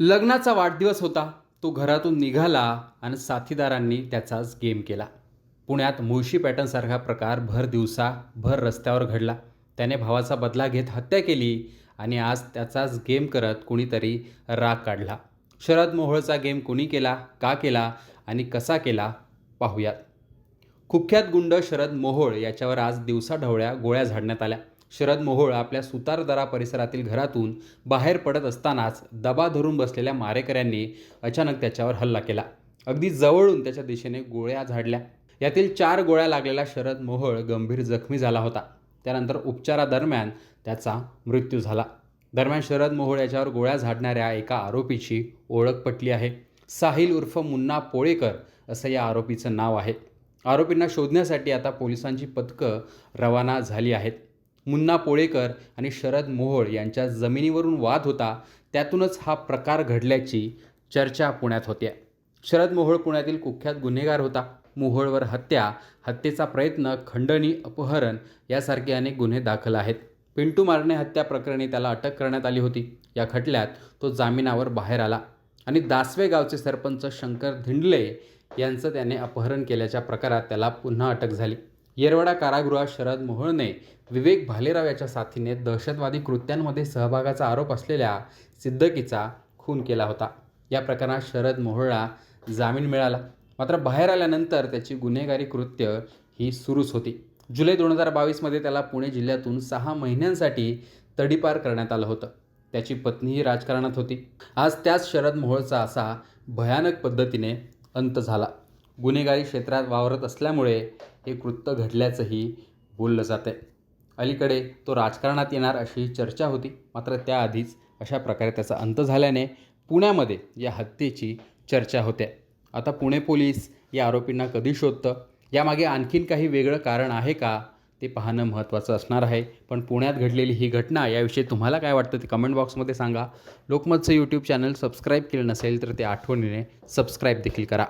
लग्नाचा वाढदिवस होता. तो घरातून निघाला आणि साथीदारांनी त्याचाच गेम केला. पुण्यात मुळशी पॅटर्नसारखा प्रकार भर दिवसा भर रस्त्यावर घडला. त्याने भावाचा बदला घेत हत्या केली आणि आज त्याचाच गेम करत कुणीतरी राग काढला. शरद मोहोळचा गेम कुणी केला का केला आणि कसा केला पाहूयात. कुख्यात गुंड शरद मोहोळ याच्यावर आज दिवसाढवळ्या गोळ्या झाडण्यात आल्या. शरद मोहोळ आपल्या सुतारदरा परिसरातील घरातून बाहेर पडत असतानाच दबा धरून बसलेल्या मारेकऱ्यांनी अचानक त्याच्यावर हल्ला केला. अगदी जवळून त्याच्या दिशेने गोळ्या झाडल्या. यातील चार गोळ्या लागलेला शरद मोहोळ गंभीर जखमी झाला होता. त्यानंतर उपचारादरम्यान त्याचा मृत्यू झाला. दरम्यान शरद मोहोळ याच्यावर गोळ्या झाडणाऱ्या एका आरोपीची ओळख पटली आहे. साहिल उर्फ मुन्ना पोळेकर असं या आरोपीचं नाव आहे. आरोपींना शोधण्यासाठी आता पोलिसांची पथकं रवाना झाली आहेत. मुन्ना पोळेकर आणि शरद मोहोळ यांच्या जमिनीवरून वाद होता त्यातूनच हा प्रकार घडल्याची चर्चा पुण्यात होत्या शरद मोहोळ पुण्यातील कुख्यात गुन्हेगार होता. मोहोळवर हत्या हत्येचा प्रयत्न खंडणी अपहरण यासारखे अनेक गुन्हे दाखल आहेत. पिंटू मारणे हत्या प्रकरणी त्याला अटक करण्यात आली होती. या खटल्यात तो जामिनावर बाहेर आला आणि दासवे गावचे सरपंच शंकर धिंडले यांचं त्याने अपहरण केल्याच्या प्रकारात त्याला पुन्हा अटक झाली. येरवडा कारागृहात शरद मोहोळने विवेक भालेराव याच्या साथीने दहशतवादी कृत्यांमध्ये सहभागाचा आरोप असलेल्या सिद्दकीचा खून केला होता. या प्रकरणात शरद मोहोळला जामीन मिळाला. मात्र बाहेर आल्यानंतर त्याची गुन्हेगारी कृत्य ही सुरूच होती. जुलै दोन हजार बावीसमध्ये त्याला पुणे जिल्ह्यातून सहा महिन्यांसाठी तडीपार करण्यात आलं होतं. त्याची पत्नीही राजकारणात होती. आज त्याच शरद मोहोळचा असा भयानक पद्धतीने अंत झाला. गुन्हेगारी क्षेत्रात वावरत असल्यामुळे हे कृत्य घडल्याचंही बोललं जातं अलीकडे तो राजकारणात येणार अशी चर्चा होती मात्र त्याआधीच अशा प्रकारे त्याचा अंत झाल्याने पुण्यामध्ये या हत्येची चर्चा होते. आता पुणे पोलीस या आरोपींना कधी शोधतं? यामागे आणखीन काही वेगळं कारण आहे का? ते पाहणं महत्त्वाचं असणार आहे. पण पुण्यात घडलेली ही घटना याविषयी तुम्हाला काय वाटतं ते कमेंट बॉक्समध्ये सांगा. लोकमतचं यूट्यूब चॅनल सबस्क्राईब केलं नसेल तर ते आठवणीने सबस्क्राईब देखील करा.